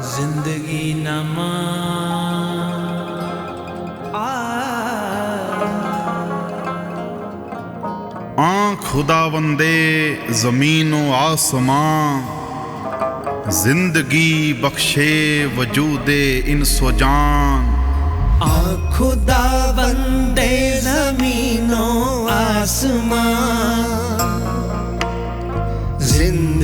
زندگی نما۔ آن خدا وندے زمین و آسمان زندگی بخشے وجود انس و جان۔ خدا بندے زمین و آسمان۔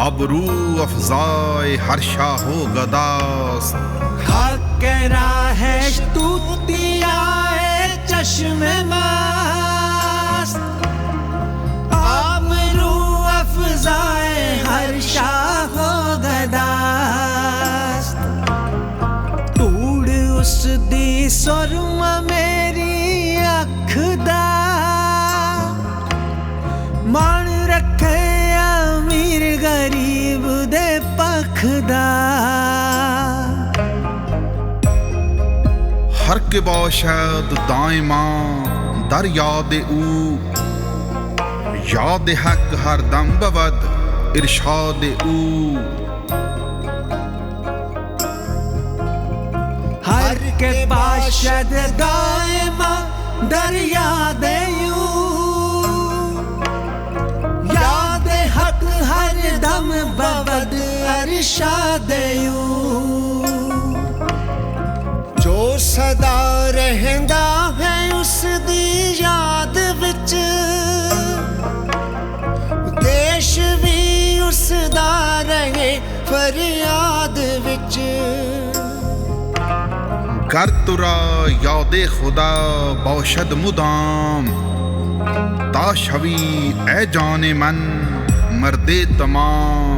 آبرو افزائے، ہر شاہ و گداست حق راہش توتیا چشم ماست آبرو افزائے، ہر شاہ و گداست ٹوڑ اس دی سرم میری اکھ دا۔ مان رکھے دا ہر کے باشد دائماں در یاد او۔ یاد حق ہر دم بود ارشاد او۔ ہر کے باشد دائما دریا دیو یاد حق ہر دم ببد ਦਿਸ਼ਾਦਯੂ ਜੋ ਸਦਾ ਰਹਿੰਦਾ ਹੈ ਉਸ ਦੀ ਯਾਦ ਵਿੱਚ। ਦੇਸ਼ ਵੀ ਉਸ ਦਾ ਰਹੇ ਫਰਿਆਦ ਵਿੱਚ। ਕਰ ਤੁਰਾ ਯਾਦੇ ਖੁਦਾ ਬੌਸ਼ਦ ਮੁਦਾਮ। ਤਾ ਸ਼ਵੀ ਐ ਜਾਨੇ ਮਨ ਮਰਦੇ ਤਮਾਮ।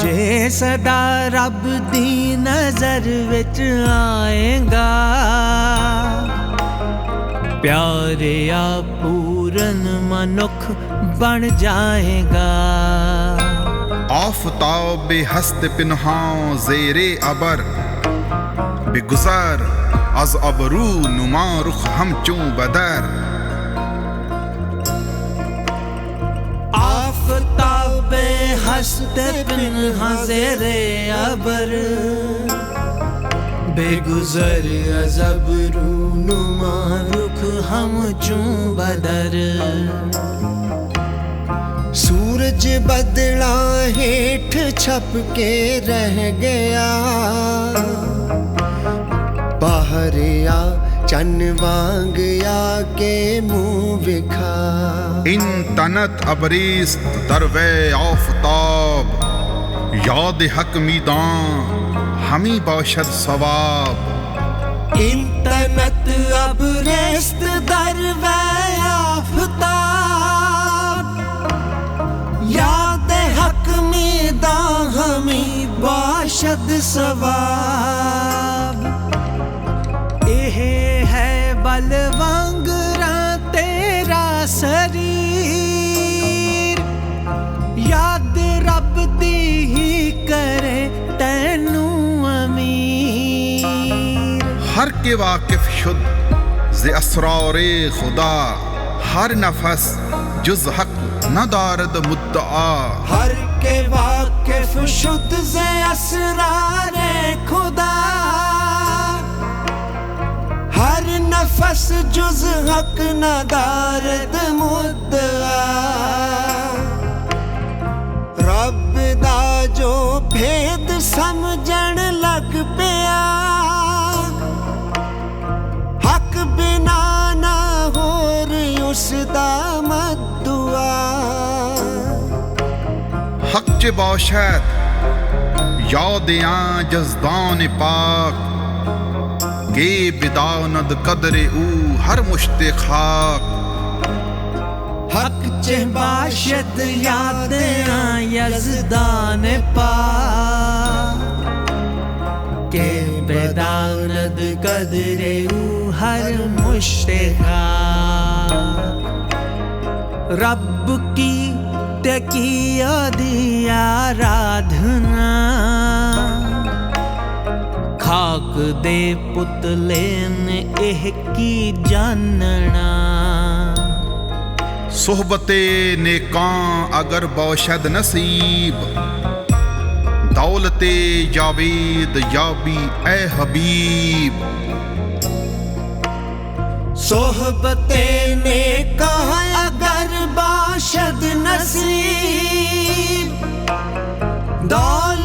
ਜੇ ਸਦਾ ਰੱਬ ਦੀ ਨਜ਼ਰ ਵਿੱਚ ਆਏਗਾ, ਪਿਆਰਿਆ ਪੂਰਨ ਮਨੁੱਖ ਬਣ ਜਾਏਗਾ। آفتاب ہست پنہاں زیر ابر بگذر از ابرو نما رخ ہم چوں بدر آفتاب ہست پنہا زیر ابر بے گزر ازب رو نما رخ ہم چوں بدر ਸੂਰਜ ਬਦਲਾ ਹੇਠ ਛਪ ਕੇ ਰਹਿ ਗਿਆ। ਬਾਹਰਿਆ ਚੰਨ ਵਾਂਗ ਆ ਕੇ ਮੂੰਹ ਵਿਖਾ। ਇਨ ਤਨਤ ਅਬਰੀਸ ਦਰਵੇ ਆਫਤਾਬ ਯਾਦ ਹਕ ਮੀਦਾਂ ਹਮੀ ਬਾਸ਼ਦ ਸਵਾਬ। ਇੰਤਨਤ ਅਬਰਸਤ ਦਰਵੇ ਆਫਤਾ میدان ہمیں باشد ثواب یہ ہے بلوانگرا تیرا سریر یاد رب دی ہی کرے تینو امیر ہر کے واقف شد ز اسرار خدا ہر نفس جز حق ندارد مدعا ہر کے واقف شد ز اسرار خدا ہر نفس جز حق ندارد مدعا رب دا جو حق چه باشد۔ یاد آن جزدان پاک۔ کہ بداند قدر او ہر مشت خاک۔ حق چ باشد یاد یزدان پا کہ بداند قدر او ہر مشتخا رب کی ਟਕੀਆਦੀ ਖਾਕ ਦੇ ਪੁਤਲੇ ਨੇ ਇਹ ਕੀ ਜਾਣਨਾ। ਸੁਹਬਤੇ ਨੇਕਾਂ ਅਗਰ ਬੌਸ਼ਦ ਨਸੀਬ, ਦੌਲਤੇ ਜਾਵੇਦ ਯਾਬੀ ਐ ਹਬੀਬ। صحبتے نے کہا اگر باشد نصیب دولت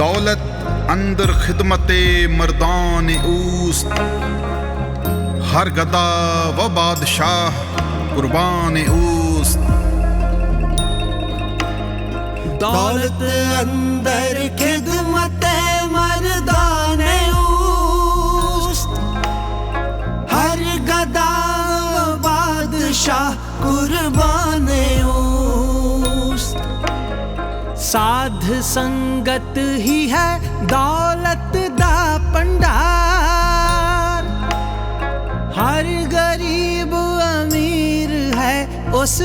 دولت اندر خدمت مردان اوست۔ ہر گدا و بادشاہ قربان اوست۔ دولت اندر خدمت مردان اوست۔ ہر گدا بادشاہ قربان ساد سنگت ہی ہے دولت دا پنڈار ہر غریب امیر ہے اس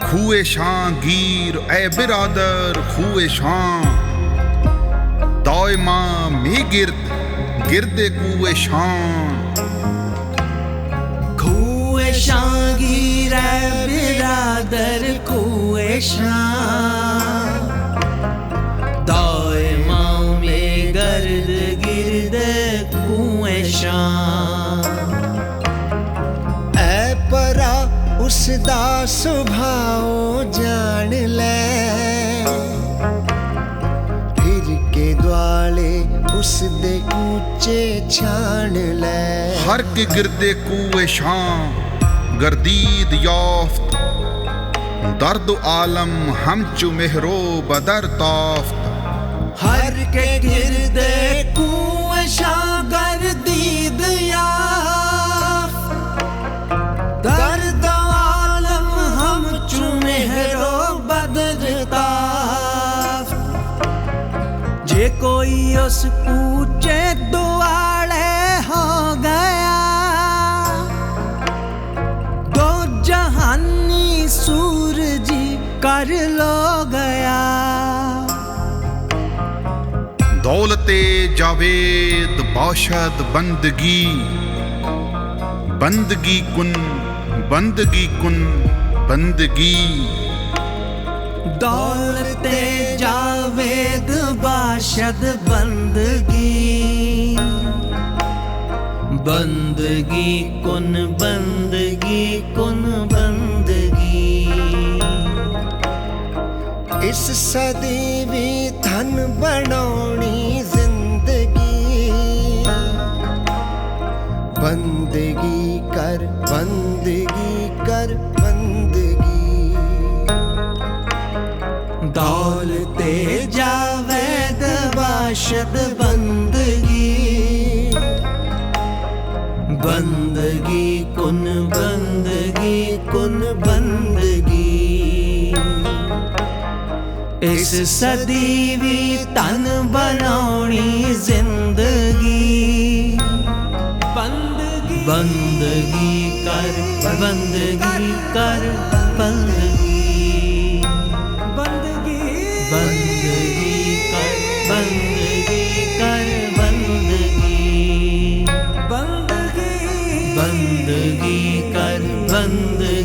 کھو شاہ گیر اے برادر خواہ شام داں گرد گرد کو شام شاں دائماں میں گرد گرد شاں اے پرا، اس دا سبھاؤ جان لے۔ پھر کے دوالے اس دے اونچے چھان لے۔ ہر کے گردے کوئے شاں گردید یافت درد عالم ہم چو مہرو بدر تافت۔ ہر کے گرد کنویں شاگر دید درد عالم ہم بدر تافت۔ جے کوئی اس کوچے کر لو گیا۔ دولت جاوید باشد بندگی۔ بندگی کن بندگی کن بندگی۔ دولت جاوید باشد بندگی۔ بندگی کن بندگی کن بندگی۔ ਇਸ ਸਦੀ ਵੀ ਧਨ ਬਣਾਉਣੀ ਜ਼ਿੰਦਗੀ। ਬੰਦਗੀ ਕਰ ਬੰਦਗੀ ਕਰ, ਬੰਦਗੀ। ਦੌਲ ਤੇ ਜਾਵੇ ਦਵਾਸ਼ਦ ਬੰਦਗੀ। ਬੰਦਗੀ ਕੁਨ ਬੰਦਗੀ ਕੁਨ ਬੰਦਗੀ। اس صدی بھی تن بناونی زندگی۔ بندگی۔ بندگی کر بندگی کر بندگی۔ بندگی۔ بندگی کر بندگی کر بندگی۔ بندگی۔ بندگی کر بندگی۔ کر بندگی